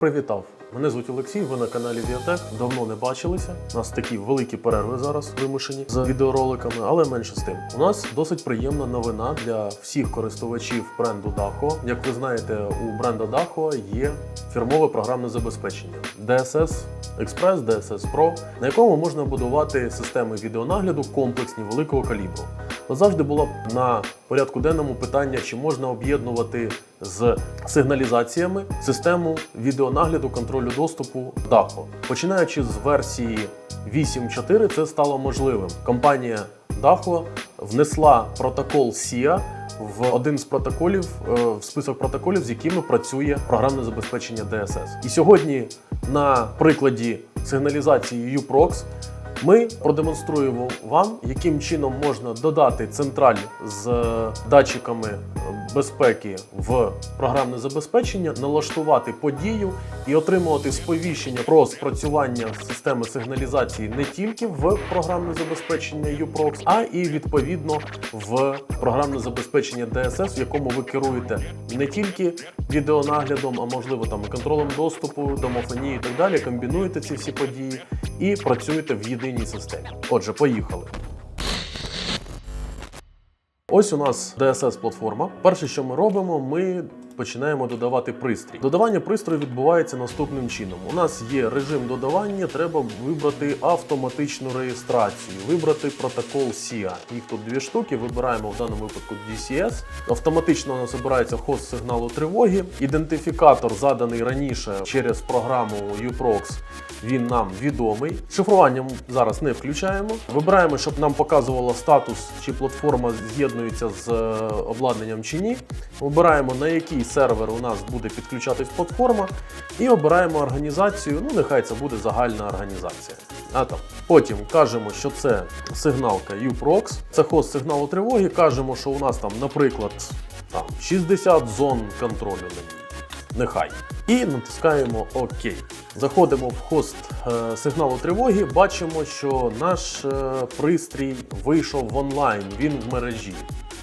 Привітав! Мене звуть Олексій, ви на каналі Віатек. Давно не бачилися. У нас такі великі перерви зараз вимушені з відеороликами, але менше з тим. У нас досить приємна новина для всіх користувачів бренду Daho. Як ви знаєте, у бренда Daho є фірмове програмне забезпечення DSS Express, DSS Pro, на якому можна будувати системи відеонагляду комплексні великого калібру. Завжди було на порядку денному питання, чи можна об'єднувати з сигналізаціями систему відеонагляду контролю доступу DACO. Починаючи з версії 8.4, це стало можливим. Компанія DACO внесла протокол SIA в один з протоколів е, в список протоколів, з якими працює програмне забезпечення DSS. І сьогодні на прикладі сигналізації UPROX ми продемонструємо вам, яким чином можна додати централь з е, датчиками безпеки в програмне забезпечення, налаштувати подію і отримувати сповіщення про спрацювання системи сигналізації не тільки в програмне забезпечення UPROX, а і відповідно в програмне забезпечення DSS, в якому ви керуєте не тільки відеонаглядом, а можливо там контролем доступу, домофонії і так далі. Комбінуєте ці всі події і працюєте в єдиній системі. Отже, поїхали. Ось у нас DSS-платформа. Перше, що ми робимо, ми починаємо додавати пристрій. Додавання пристрою відбувається наступним чином. У нас є режим додавання, треба вибрати автоматичну реєстрацію, вибрати протокол SIA. Їх тут дві штуки. Вибираємо в даному випадку DCS. Автоматично у нас обирається хост сигналу тривоги. Ідентифікатор, заданий раніше через програму UPROX, він нам відомий. Шифрування зараз не включаємо. Вибираємо, щоб нам показувало статус, чи платформа з'єднується з е, обладнанням чи ні. Вибираємо, на який сервер у нас буде підключатись платформа, і обираємо організацію. Ну, нехай це буде загальна організація. А там. Потім кажемо, що це сигналка UPROX, це хост сигналу тривоги. Кажемо, що у нас там, наприклад, там 60 зон контролю на ній. Нехай. І натискаємо ОК. Заходимо в хост е, сигналу тривоги, бачимо, що наш е, пристрій вийшов в онлайн, він в мережі.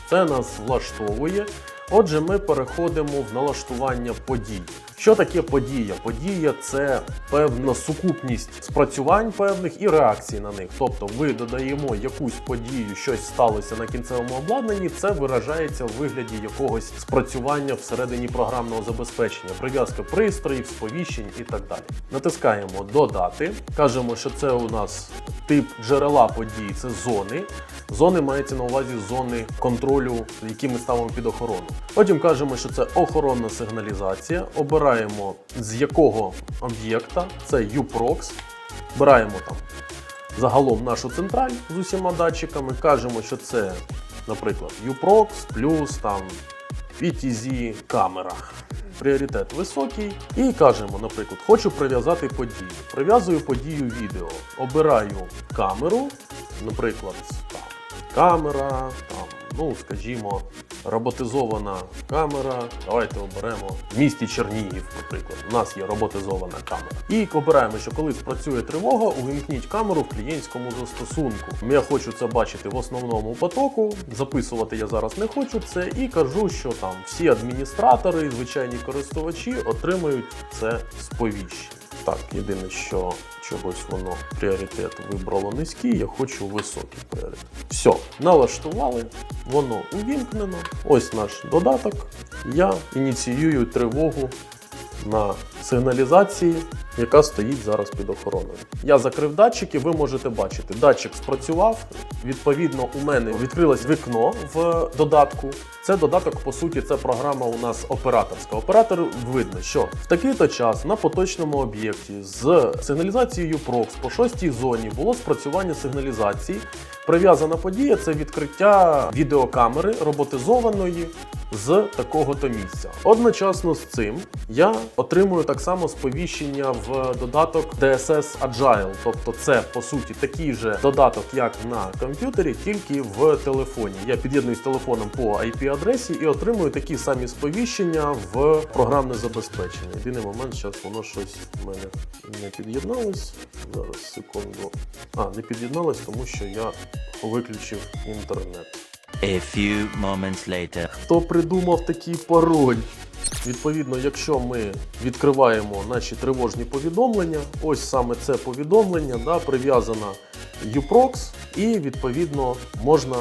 Це нас влаштовує. Отже, ми переходимо в налаштування подій. Що таке подія? Подія це певна сукупність спрацювань певних і реакцій на них. Тобто, ви додаємо якусь подію, щось сталося на кінцевому обладнанні, це виражається в вигляді якогось спрацювання всередині програмного забезпечення, прив'язка пристроїв, сповіщень і так далі. Натискаємо додати, кажемо, що це у нас тип джерела подій, це зони. Зони мається на увазі зони контролю, які ми ставимо під охорону. Потім кажемо, що це охоронна сигналізація. Обираємо з якого об'єкта, це UPROX. Обираємо там загалом нашу централь з усіма датчиками. Кажемо, що це, наприклад, UPROX плюс там PTZ камера. Пріоритет високий. І кажемо, наприклад, хочу прив'язати подію. Прив'язую подію відео. Обираю камеру, наприклад, там, камера, там, ну, скажімо, роботизована камера. Давайте оберемо в місті Чернігів, наприклад. У нас є роботизована камера. І обираємо, що коли спрацює тривога, увімкніть камеру в клієнтському застосунку. Я хочу це бачити в основному потоку. Записувати я зараз не хочу це і кажу, що там всі адміністратори, звичайні користувачі отримають це сповіщення. Так, єдине, що чогось воно пріоритет вибрало низький, я хочу високий пріоритет. Все, налаштували, воно увімкнено. Ось наш додаток. Я ініціюю тривогу на сигналізації, яка стоїть зараз під охороною. Я закрив датчики, ви можете бачити. Датчик спрацював. Відповідно, у мене відкрилось вікно в додатку. Це додаток, по суті, це програма у нас операторська. Оператор видно, що в такий-то час на поточному об'єкті з сигналізацією UPROX по шостій зоні було спрацювання сигналізації. Прив'язана подія це відкриття відеокамери роботизованої з такого-то місця. Одночасно з цим я отримую так само сповіщення в додаток DSS Agile, тобто це по суті такий же додаток, як на комп'ютері, тільки в телефоні. Я під'єднуюсь телефоном по IP-адресі і отримую такі самі сповіщення в програмне забезпечення. Єдиний момент, зараз воно щось в мене не під'єдналось. Зараз секунду. А, не під'єдналось, тому що я виключив інтернет. A few moments later. Хто придумав такий пароль? Відповідно, якщо ми відкриваємо наші тривожні повідомлення, ось саме це повідомлення да, прив'язано UPROX, і відповідно можна,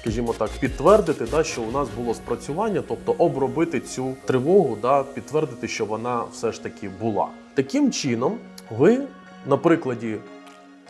скажімо так, підтвердити, да, що у нас було спрацювання, тобто обробити цю тривогу, да, підтвердити, що вона все ж таки була. Таким чином, ви на прикладі,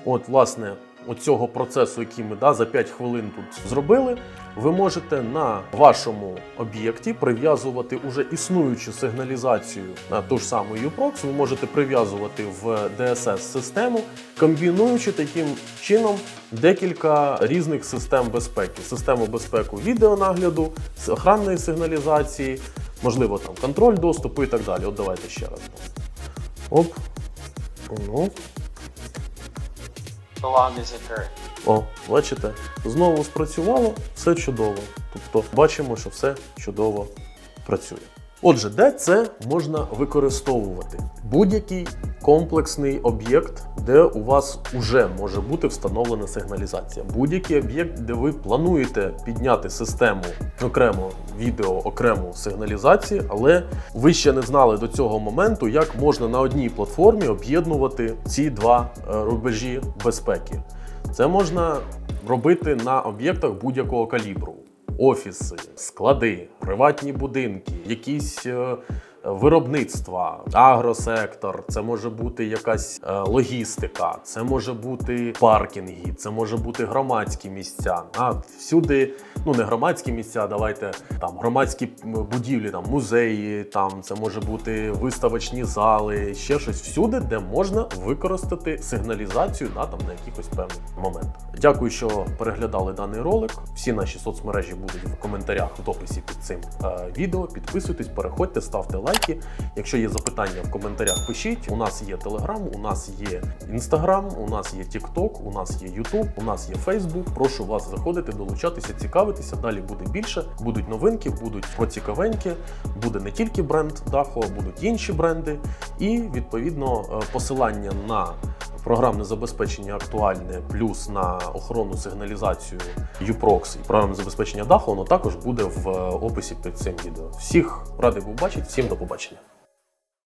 от власне. Оцього процесу, який ми да, за 5 хвилин тут зробили, ви можете на вашому об'єкті прив'язувати уже існуючу сигналізацію на ту ж саму UPROX, ви можете прив'язувати в DSS-систему, комбінуючи таким чином декілька різних систем безпеки: систему безпеки відеонагляду, охранної сигналізації, можливо, там контроль доступу і так далі. От давайте ще раз. Оп. Ну. О, бачите, знову спрацювало, все чудово. Тобто бачимо, що все чудово працює. Отже, де це можна використовувати? Будь-який комплексний об'єкт, де у вас вже може бути встановлена сигналізація. Будь-який об'єкт, де ви плануєте підняти систему окремо відео, окрему сигналізації, але ви ще не знали до цього моменту, як можна на одній платформі об'єднувати ці два е, рубежі безпеки. Це можна робити на об'єктах будь-якого калібру: офіси, склади, приватні будинки, якісь. Виробництва, агросектор, це може бути якась е, логістика, це може бути паркінги, це може бути громадські місця. А всюди, ну не громадські місця, давайте там громадські будівлі, там музеї, там це може бути виставочні зали, ще щось всюди, де можна використати сигналізацію да, там на якихось певний момент. Дякую, що переглядали даний ролик. Всі наші соцмережі будуть в коментарях в описі під цим е, відео. Підписуйтесь, переходьте, ставте лайки. Якщо є запитання в коментарях, пишіть. У нас є Телеграм, у нас є Інстаграм, у нас є Тікток, у нас є Ютуб, у нас є Фейсбук. Прошу вас заходити, долучатися, цікавитися. Далі буде більше. Будуть новинки, будуть поцікавенькі. Буде не тільки бренд Дахо, будуть інші бренди. І відповідно е, посилання на програмне забезпечення актуальне, плюс на охорону сигналізацію UPROX і програмне забезпечення даху, воно також буде в е, описі під цим відео. Всіх радий був бачити, всім до побачення.